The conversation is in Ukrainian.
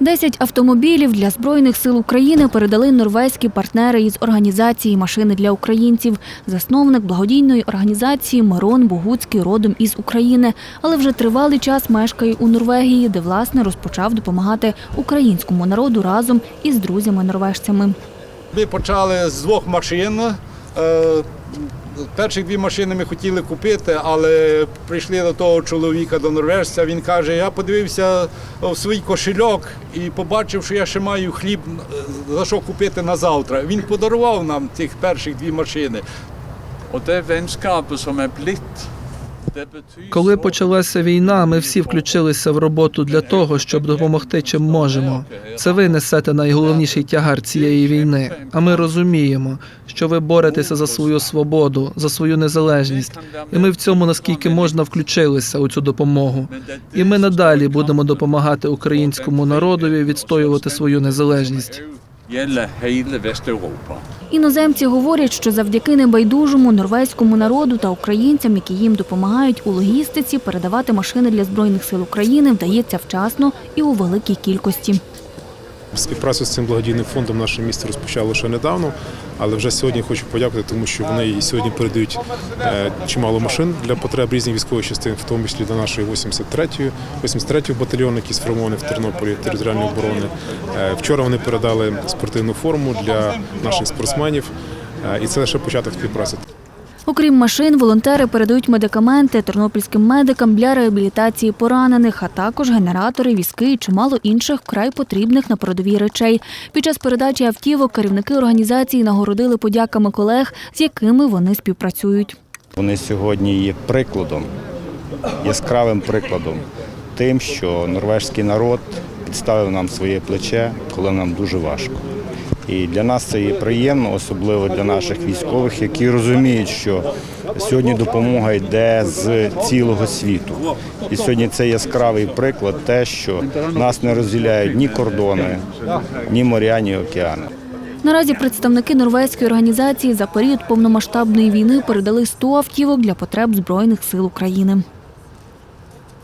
Десять автомобілів для Збройних сил України передали норвезькі партнери із організації Машини для українців. Засновник благодійної організації Мирон Богуцький родом із України, але вже тривалий час мешкає у Норвегії, де власне розпочав допомагати українському народу разом із друзями-норвежцями. Ми почали з двох машин. Перші дві машини ми хотіли купити, але прийшли до того чоловіка, до норвежця. Він каже: я подивився в свій кошельок і побачив, що я ще маю хліб за що купити на завтра. Він подарував нам цих перших дві машини. Оте det що ми betyr Коли почалася війна, ми всі включилися в роботу для того, щоб допомогти чим можемо. Це ви несете найголовніший тягар цієї війни. А ми розуміємо, що ви боретеся за свою свободу, за свою незалежність. І ми в цьому наскільки можна включилися у цю допомогу. І ми надалі будемо допомагати українському народові відстоювати свою незалежність. Іноземці говорять, що завдяки небайдужому норвезькому народу та українцям, які їм допомагають у логістиці, передавати машини для збройних сил України вдається вчасно і у великій кількості. Співпрацю з цим благодійним фондом наше місто розпочало лише недавно, але вже сьогодні хочу подякувати, тому що вони і сьогодні передають е, чимало машин для потреб різних військових частин, в тому числі до нашої 83-ї, 83-ї батальйону, який сформований в Тернополі територіальної оборони. Е, Вчора вони передали спортивну форму для наших спортсменів, е, і це лише початок співпраці. Окрім машин, волонтери передають медикаменти тернопільським медикам для реабілітації поранених, а також генератори, візки і чимало інших вкрай потрібних на передовій речей. Під час передачі автівок керівники організації нагородили подяками колег, з якими вони співпрацюють. Вони сьогодні є прикладом, яскравим прикладом тим, що норвежський народ підставив нам своє плече, коли нам дуже важко. І для нас це є приємно, особливо для наших військових, які розуміють, що сьогодні допомога йде з цілого світу. І сьогодні це яскравий приклад, те, що нас не розділяють ні кордони, ні моря, ні океани. Наразі представники норвезької організації за період повномасштабної війни передали 100 автівок для потреб Збройних сил України.